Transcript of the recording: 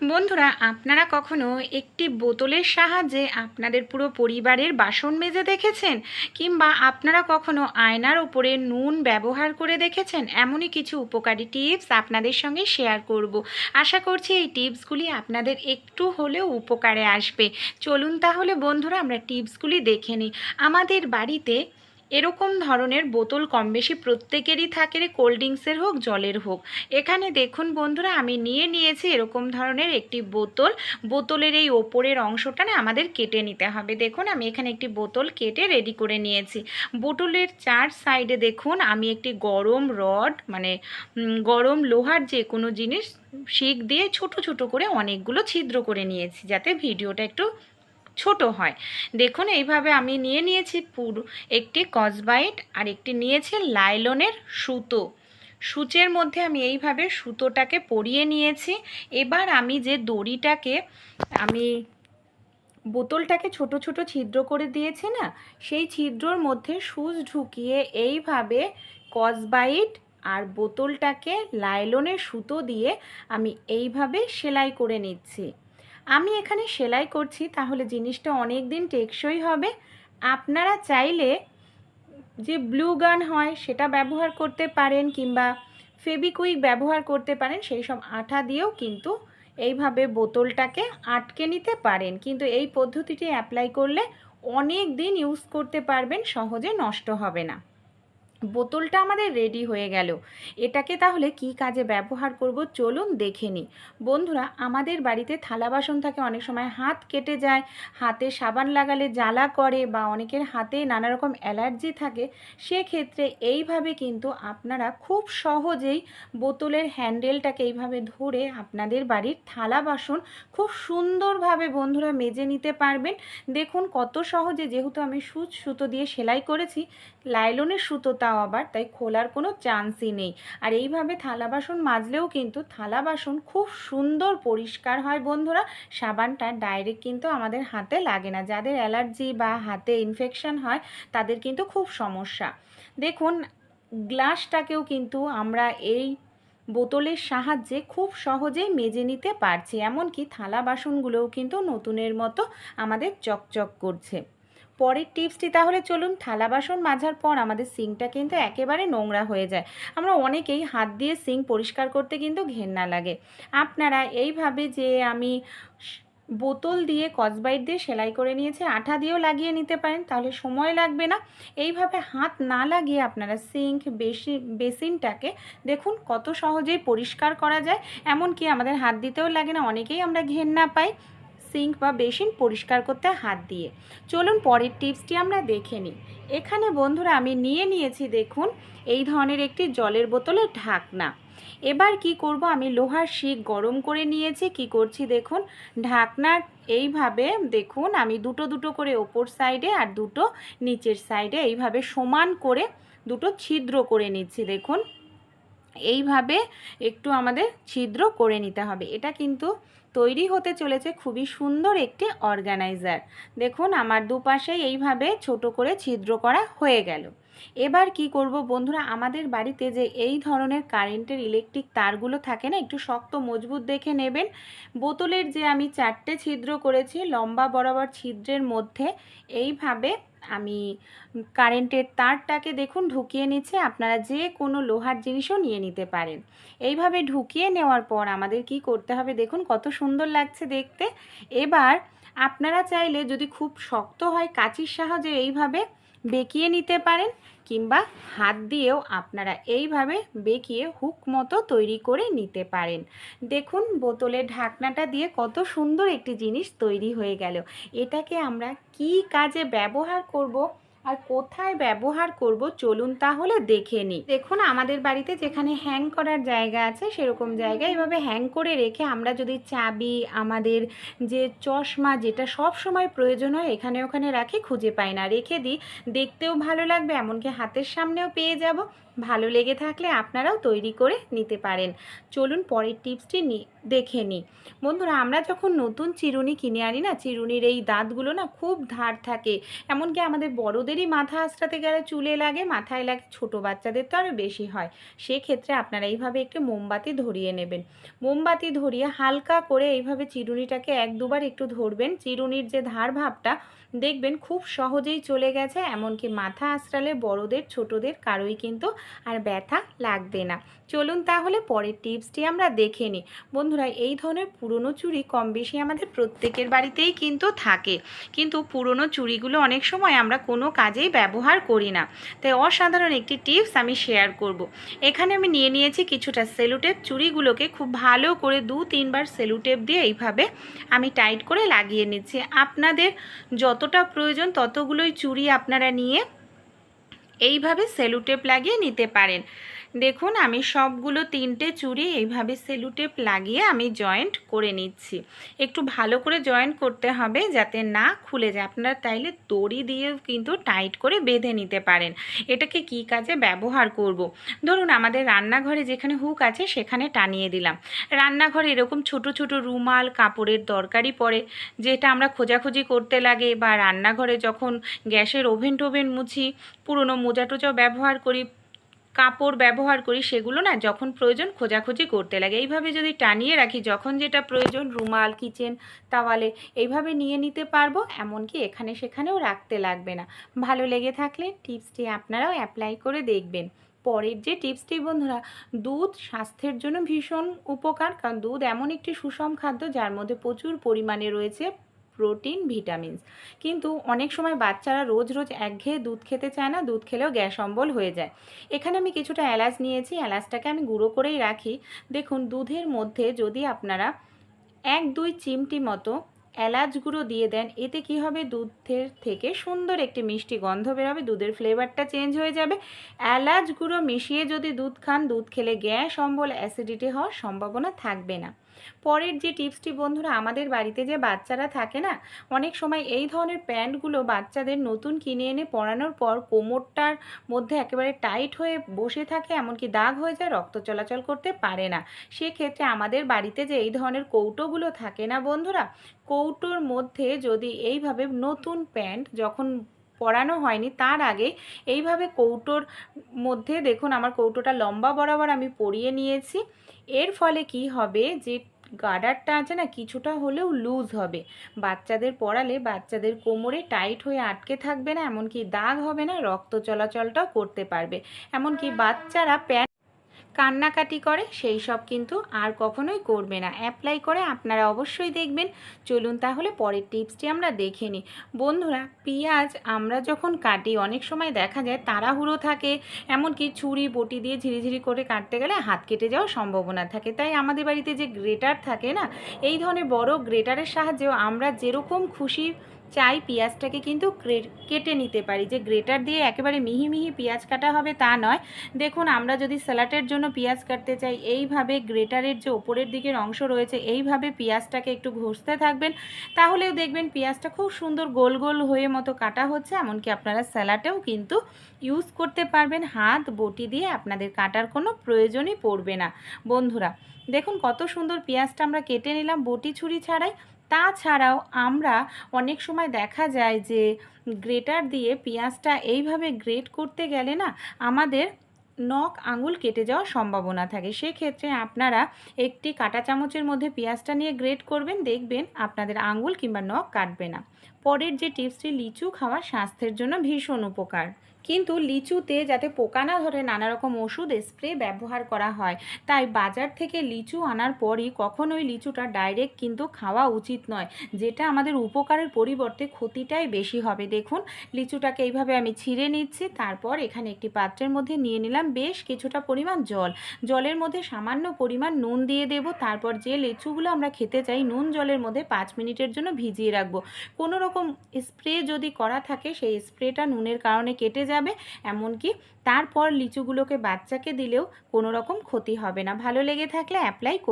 বন্ধুরা, আপনারা কখনো একটি বোতলের সাহায্যে আপনাদের পুরো পরিবারের বাসন মেজে দেখেছেন? কিংবা আপনারা কখনো আয়নার ওপরে নুন ব্যবহার করে দেখেছেন? এমনই কিছু উপকারী টিপস আপনাদের সঙ্গে শেয়ার করব। আশা করছি এই টিপসগুলি আপনাদের একটু হলেও উপকারে আসবে। চলুন তাহলে বন্ধুরা, আমরা টিপসগুলি দেখে নিই। আমাদের বাড়িতে এরকম ধরনের বোতল কম বেশি প্রত্যেকেরই থাকে রে কোল্ড ড্রিঙ্কসের হোক, জলের হোক। এখানে দেখুন বন্ধুরা, আমি নিয়ে নিয়েছি এরকম ধরনের একটি বোতল। বোতলের এই ওপরের অংশটা না আমাদের কেটে নিতে হবে। দেখুন, আমি এখানে একটি বোতল কেটে রেডি করে নিয়েছি। বোতলের চার সাইডে দেখুন, আমি একটি গরম রড মানে গরম লোহার যে কোনো জিনিস, শিক দিয়ে ছোট ছোট করে অনেকগুলো ছিদ্র করে নিয়েছি, যাতে ভিডিওটা একটু ছোট হয়। দেখুন, এইভাবে আমি নিয়ে নিয়েছি পুরো। একটি কসবাইট আর একটি নিয়েছি লাইলনের সুতো। সূচের মধ্যে আমি এইভাবে সুতোটাকে পরিয়ে নিয়েছি। এবার আমি যে দড়িটাকে, আমি বোতলটাকে ছোট ছোট ছিদ্র করে দিয়েছি না, সেই ছিদ্রর মধ্যে সুচ ঢুকিয়ে এইভাবে কসবাইট আর বোতলটাকে লাইলনের সুতো দিয়ে আমি এইভাবে সেলাই করে নিচ্ছি। আমি এখানে সেলাই করছি, তাহলে জিনিসটা অনেক দিন টেকসই হবে। আপনারা চাইলে যে ব্লু গান হয়, সেটা ব্যবহার করতে পারেন কিংবা ফেবিকুইক ব্যবহার করতে পারেন, সেই সব আঠা দিয়েও কিন্তু এইভাবে বোতলটাকে আটকে নিতে পারেন। কিন্তু এই পদ্ধতিটি অ্যাপ্লাই করলে অনেক দিন ইউজ করতে পারবেন, সহজে নষ্ট হবে না। বোতলটা আমাদের রেডি হয়ে গেল। এটাকে তাহলে কি কাজে ব্যবহার করব চলুন দেখে নিই। বন্ধুরা, আমাদের বাড়িতে থালা বাসন থাকে, অনেক সময় হাত কেটে যায়, হাতে সাবান লাগালে জ্বালা করে বা অনেকের হাতে নানা রকম অ্যালার্জি থাকে, সেক্ষেত্রে এইভাবে কিন্তু আপনারা খুব সহজেই বোতলের হ্যান্ডেলটাকে এইভাবে ধরে আপনাদের বাড়ির থালা বাসন খুব সুন্দরভাবে বন্ধুরা মেজে নিতে পারবেন। দেখুন কত সহজে, যেহেতু আমি সুচ সুতো দিয়ে সেলাই করেছি, লাইলনের সুতো তাও আবার, তাই খোলার কোনো চান্সই নেই। আর এইভাবে থালা বাসন মাজলেও কিন্তু থালা বাসন খুব সুন্দর পরিষ্কার হয় বন্ধুরা। সাবানটা ডাইরেক্ট কিন্তু আমাদের হাতে লাগে না। যাদের অ্যালার্জি বা হাতে ইনফেকশন হয়, তাদের কিন্তু খুব সমস্যা। দেখুন, গ্লাসটাকেও কিন্তু আমরা এই বোতলের সাহায্যে খুব সহজেই মেজে নিতে পারছি। এমনকি থালা বাসনগুলোও কিন্তু নতুনের মতো আমাদের চকচক করছে। পরের টিপসটি তাহলে চলুন থালা বাসন মাজার পর আমাদের সিঙ্কটা কিন্তু একেবারে নোংরা হয়ে যায়। আমরা অনেকেই হাত দিয়ে সিঙ্ক পরিষ্কার করতে কিন্তু ঘেন্না লাগে। আপনারা এইভাবে যে আমি বোতল দিয়ে কসবাইট দিয়ে সেলাই করে নিয়েছি, আঠা দিয়েও লাগিয়ে নিতে পারেন, তাহলে সময় লাগবে না। এইভাবে হাত না লাগিয়ে আপনারা সিঙ্ক, বেশি, বেসিনটাকে দেখুন কত সহজেই পরিষ্কার করা যায়। এমনকি আমাদের হাত দিতেও লাগে না, অনেকেই আমরা ঘেন্না পাই। সিঙ্ক বা বেসিন পরিষ্কার করতে হাত দিয়ে। চলুন পরের টিপসটি আমরা দেখে নিই। এখানে বন্ধুরা আমি নিয়ে নিয়েছি দেখুন, এই ধরনের একটি জলের বোতলের ঢাকনা। এবার কি করব? আমি লোহার শিক গরম করে নিয়েছি। কি করছি দেখুন? ঢাকনার এইভাবে দেখুন, আমি দুটো দুটো করে ওপর সাইডে আর দুটো নিচের সাইডে এইভাবে সমান করে দুটো ছিদ্র করে নিচ্ছি দেখুন। এইভাবে একটু আমাদের ছিদ্র করে নিতে হবে। এটা কিন্তু তৈরি হতে চলেছে খুবই সুন্দর একটি অর্গানাইজার। দেখুন, আমার দুপাশে এইভাবে ছোট করে ছিদ্র করা হয়ে গেল। এবার কি করব বন্ধুরা, আমাদের বাড়িতে যে এই ধরনের কারেন্টের ইলেকট্রিক তারগুলো থাকে না, একটু শক্ত মজবুত দেখে নেবেন। বোতলের যে আমি চারটে ছিদ্র করেছি, লম্বা বরাবর ছিদ্রের মধ্যে এইভাবে আমি কারেন্টের তারটাকে দেখুন ঢুকিয়ে নিচ্ছে, আপনারা যে কোনো লোহার জিনিসও নিয়ে নিতে পারেন। এইভাবে ঢুকিয়ে নেওয়ার পর আমাদের কি করতে হবে দেখুন, কত সুন্দর লাগছে দেখতে। এবার আপনারা চাইলে যদি খুব শক্ত হয়, কাঁচির সাহায্যে এইভাবে বেঁকিয়ে নিতে পারেন কিংবা হাত দিয়েও আপনারা এইভাবে বেঁকিয়ে হুক মতো তৈরি করে নিতে পারেন। দেখুন, বোতলের ঢাকনাটা দিয়ে কত সুন্দর একটি জিনিস তৈরি হয়ে গেল। এটাকে আমরা কি কাজে ব্যবহার করব আর কোথায় ব্যবহার করব চলুন তাহলে দেখে নিই। দেখুন, আমাদের বাড়িতে যেখানে হ্যাং করার জায়গা আছে, সেরকম জায়গা। এভাবে হ্যাং করে রেখে আমরা যদি চাবি, আমাদের যে চশমা যেটা সব সময় প্রয়োজন হয়, এখানে ওখানে রাখি, খুঁজে পাই না। রেখে দিই, দেখতেও ভালো লাগবে, এমনকি হাতের সামনেও পেয়ে যাব। ভালো লেগে থাকলে আপনারাও তৈরি করে নিতে পারেন। চলুন পরের টিপসটি দেখে নিই। বন্ধুরা, আমরা যখন নতুন চিরুনি কিনে আনি না, চিরুনির এই দাঁতগুলো না খুব ধার থাকে। এমনকি আমাদের বড়দেরই মাথা আঁচড়াতে গেলে চুলে লাগে, মাথায় লাগে, ছোট বাচ্চাদের তো আরও বেশি হয়। সেক্ষেত্রে আপনারা এইভাবে একটু মোমবাতি ধরিয়ে নেবেন। মোমবাতি ধরিয়ে হালকা করে এইভাবে চিরুনিটাকে এক দুবার একটু ধরবেন। চিরুনির যে ধার ভাবটা, দেখবেন খুব সহজেই চলে গেছে। এমনকি মাথা আঁচড়ালে বড়দের, ছোটদের কারোই কিন্তু আর ব্যথা লাগবে না। চলুন তাহলে পরের টিপসটি আমরা দেখে নিই। বন্ধুরা, এই ধরনের পুরনো চুড়ি কম বেশি আমাদের প্রত্যেকের বাড়িতেই কিন্তু থাকে। কিন্তু পুরনো চুড়িগুলো অনেক সময় আমরা কোনো কাজেই ব্যবহার করি না। তাই অসাধারণ একটি টিপস আমি শেয়ার করব। এখানে আমি নিয়ে নিয়েছি কিছুটা সেলুটেপ চুড়িগুলোকে। খুব ভালো করে দু, তিনবার সেলুটেপ দিয়ে এইভাবে আমি টাইট করে লাগিয়ে নিচ্ছি। আপনাদের যতটা প্রয়োজন ততগুলোই চুড়ি আপনারা নিয়ে এইভাবে সেলুটেপ লাগিয়ে নিতে পারেন। দেখুন, আমি সবগুলো তিনটে চুড়ি এইভাবে সেলুটেপ লাগিয়ে আমি জয়েন্ট করে নিচ্ছি। একটু ভালো করে জয়েন্ট করতে হবে যাতে না খুলে যায়। আপনারা তাইলে দড়ি দিয়েও কিন্তু টাইট করে বেঁধে নিতে পারেন। এটাকে কি কাজে ব্যবহার করব। ধরুন, আমাদের রান্নাঘরে যেখানে হুক আছে সেখানে টানিয়ে দিলাম। রান্নাঘরে এরকম ছোট ছোট রুমাল, কাপড়ের দরকারি পড়ে, যেটা আমরা খোঁজাখুঁজি করতে লাগে বা রান্নাঘরে যখন গ্যাসের ওভেন টোভেন মুছি, পুরনো মোজা টোজাও ব্যবহার করি কাপড় ব্যবহার করি সেগুলো না যখন প্রয়োজন খোঁজাখুঁজি করতে লাগে। এইভাবে যদি টানিয়ে রাখি, যখন যেটা প্রয়োজন রুমাল, কিচেন, তাওয়ালে এইভাবে নিয়ে নিতে পারব, এমনকি এখানে সেখানেও রাখতে লাগবে না। ভালো লেগে থাকলে টিপসটি আপনারাও অ্যাপ্লাই করে দেখবেন। পরের যে টিপসটি বন্ধুরা, দুধ স্বাস্থ্যের জন্য ভীষণ উপকার, কারণ দুধ এমন একটি সুষম খাদ্য যার মধ্যে প্রচুর পরিমাণে রয়েছে প্রোটিন, ভিটামিনস। কিন্তু অনেক সময় বাচ্চারা রোজ রোজ একঘেয়ে দুধ খেতে চায় না, দুধ খেলেও গ্যাস অম্বল হয়ে যায়। এখানে আমি কিছুটা এলাচ নিয়েছি, এলাচটাকে আমি গুঁড়ো করেই রাখি। দেখুন, দুধের মধ্যে যদি আপনারা এক দুই চিমটি মতো এলাচ গুঁড়ো দিয়ে দেন, এতে কি হবে? দুধের থেকে সুন্দর একটি মিষ্টি গন্ধ বেরোবে, দুধের ফ্লেভারটা চেঞ্জ হয়ে যাবে। এলাচ গুঁড়ো মিশিয়ে যদি দুধ খান, দুধ খেলে গ্যাস অম্বল, অ্যাসিডিটি হওয়ার সম্ভাবনা থাকবে না। পরের যে টিপসটি বন্ধুরা, আমাদের বাড়িতে যে বাচ্চারা থাকে না, অনেক সময় এই ধরনের প্যান্টগুলো বাচ্চাদের নতুন কিনে এনে পরানোর পর কোমরটার মধ্যে একেবারে টাইট হয়ে বসে থাকে, এমনকি দাগ হয়ে যায়, রক্ত চলাচল করতে পারে না। সেক্ষেত্রে আমাদের বাড়িতে যে এই ধরনের কৌটোগুলো থাকে না বন্ধুরা, কৌটোর মধ্যে যদি এইভাবে নতুন প্যান্ট যখন পরানো হয়নি, তার আগে এইভাবে কৌটোর মধ্যে দেখুন আমার কৌটোটা লম্বা বরাবর আমি পরিয়ে নিয়েছি। এর ফলে কি হবে যে গার্ডারটা আছে না, কিছুটা হলেও লুজ হবে। বাচ্চাদের পড়ালে বাচ্চাদের কোমরে টাইট হয়ে আটকে থাকবে না, এমনকি দাগ হবে না, রক্ত চলাচলটাও করতে পারবে। এমনকি বাচ্চারা প্যান্ট কান্নাকাটি করে, সেই সব কিন্তু আর কখনোই করবে না। অ্যাপ্লাই করে আপনারা অবশ্যই দেখবেন। চলুন তাহলে পরের টিপসটি আমরা দেখে নিই। বন্ধুরা, পেঁয়াজ আমরা যখন কাটি, অনেক সময় দেখা যায় তাড়াহুড়ো থাকে, এমনকি ছুরি, বটি দিয়ে ঝিরিঝিরি করে কাটতে গেলে হাত কেটে যাওয়ার সম্ভাবনা থাকে। তাই আমাদের বাড়িতে যে গ্রেটার থাকে না, এই ধরনের বড় গ্রেটারের সাহায্যেও আমরা যেরকম খুশি চাই পেঁয়াজটাকে কিন্তু কেটে নিতে পারি। যে গ্রেটার দিয়ে একেবারে মিহি মিহি পেঁয়াজ কাটা হবে তা নয়। দেখুন, আমরা যদি স্যালাটের জন্য পেঁয়াজ কাটতে চাই, এইভাবে গ্রেটারের যে ওপরের দিকের অংশ রয়েছে, এইভাবে পেঁয়াজটাকে একটু ঘষতে থাকবেন। তাহলেও দেখবেন পেঁয়াজটা খুব সুন্দর গোল গোল হয়ে মতো কাটা হচ্ছে। এমনকি আপনারা স্যালাটেও কিন্তু ইউজ করতে পারবেন। হাত, বটি দিয়ে আপনাদের কাটার কোনো প্রয়োজনই পড়বে না। বন্ধুরা, দেখুন কত সুন্দর পেঁয়াজটা আমরা কেটে নিলাম। বটি ছুরি ছাড়াই তাছাড়াও আমরা অনেক সময় দেখা যায় যে গ্রেটার দিয়ে পেঁয়াজটা এইভাবে গ্রেট করতে গেলে না আমাদের নখ আঙুল কেটে যাওয়ার সম্ভাবনা থাকে। সেক্ষেত্রে আপনারা একটি কাঁটা চামচের মধ্যে পেঁয়াজটা নিয়ে গ্রেট করবেন, দেখবেন আপনাদের আঙুল কিংবা নখ কাটবে না। পরের যে টিপসটি, লিচু খাওয়া স্বাস্থ্যের জন্য ভীষণ উপকার। কিন্তু লিচুতে যাতে পোকা না ধরে নানা রকম ওষুধ স্প্রে ব্যবহার করা হয়। তাই বাজার থেকে লিচু আনার পরই কখনোই লিচুটা ডাইরেক্ট কিন্তু খাওয়া উচিত নয়, যেটা আমাদের উপকারের পরিবর্তে ক্ষতিটাই বেশি হবে। দেখুন, লিচুটাকে এইভাবে আমি ছিঁড়ে নিচ্ছি, তারপর এখানে একটি পাত্রের মধ্যে নিয়ে নিলাম বেশ কিছুটা পরিমাণ জল। জলের মধ্যে সামান্য পরিমাণ নুন দিয়ে দেব, তারপর যে লিচুগুলো আমরা খেতে চাই নুন জলের মধ্যে পাঁচ মিনিটের জন্য ভিজিয়ে রাখব। কোনো রকম স্প্রে যদি করা থাকে, সেই স্প্রেটা নুনের কারণে কেটে যায়। যাবে, এমনকি তারপর লিচুগুলোকে বাচ্চাকে দিলেও কোনো রকম ক্ষতি হবে না। ভালো লেগে থাকলে অ্যাপ্লাই